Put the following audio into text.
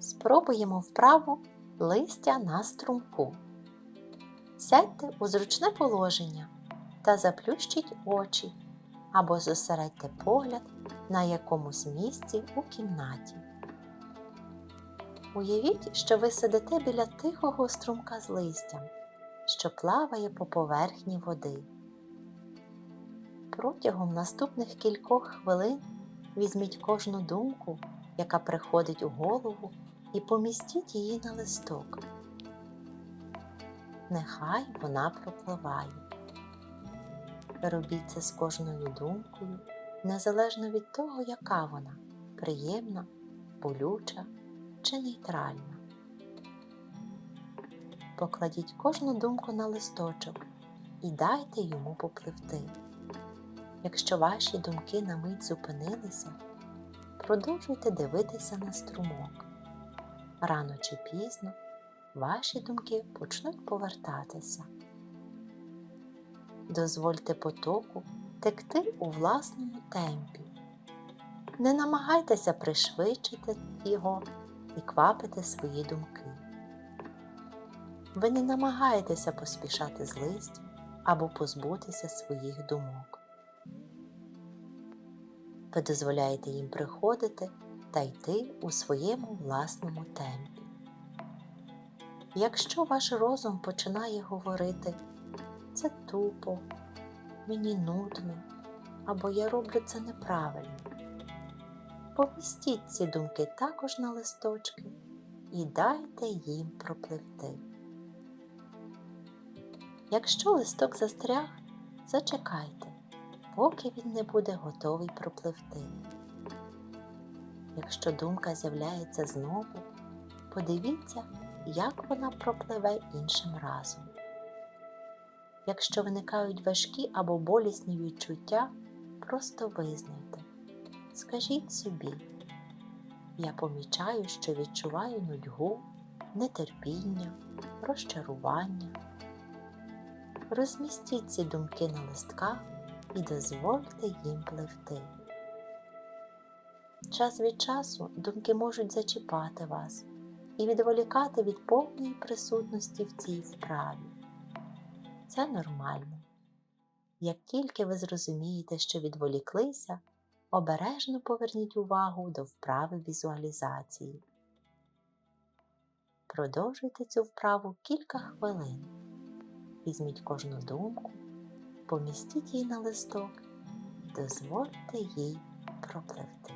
Спробуємо вправу листя на струмку. Сядьте у зручне положення та заплющіть очі або зосередьте погляд на якомусь місці у кімнаті. Уявіть, що ви сидите біля тихого струмка з листям, що плаває по поверхні води. Протягом наступних кількох хвилин візьміть кожну думку, яка приходить у голову, і помістіть її на листок. Нехай вона пропливає. Робіть це з кожною думкою, незалежно від того, яка вона приємна, болюча чи нейтральна. Покладіть кожну думку на листочок і дайте йому попливти. Якщо ваші думки на мить зупинилися, продовжуйте дивитися на струмок. Рано чи пізно ваші думки почнуть повертатися. Дозвольте потоку текти у власному темпі. Не намагайтеся пришвидшити його і квапити свої думки. Ви не намагаєтеся поспішати з листя або позбутися своїх думок. Ви дозволяєте їм приходити та йти у своєму власному темпі. Якщо ваш розум починає говорити це тупо, мені нудно або я роблю це неправильно, помістіть ці думки також на листочки і дайте їм пропливти. Якщо листок застряг, зачекайте, поки він не буде готовий пропливти. Якщо думка з'являється знову, подивіться, як вона пропливе іншим разом. Якщо виникають важкі або болісні відчуття, просто визнайте. Скажіть собі, я помічаю, що відчуваю нудьгу, нетерпіння, розчарування. Розмістіть ці думки на листках і дозвольте їм пливти. Час від часу думки можуть зачіпати вас і відволікати від повної присутності в цій вправі. Це нормально. Як тільки ви зрозумієте, що відволіклися, обережно поверніть увагу до вправи візуалізації. Продовжуйте цю вправу кілька хвилин. Візьміть кожну думку, помістіть її на листок і дозвольте їй пропливти.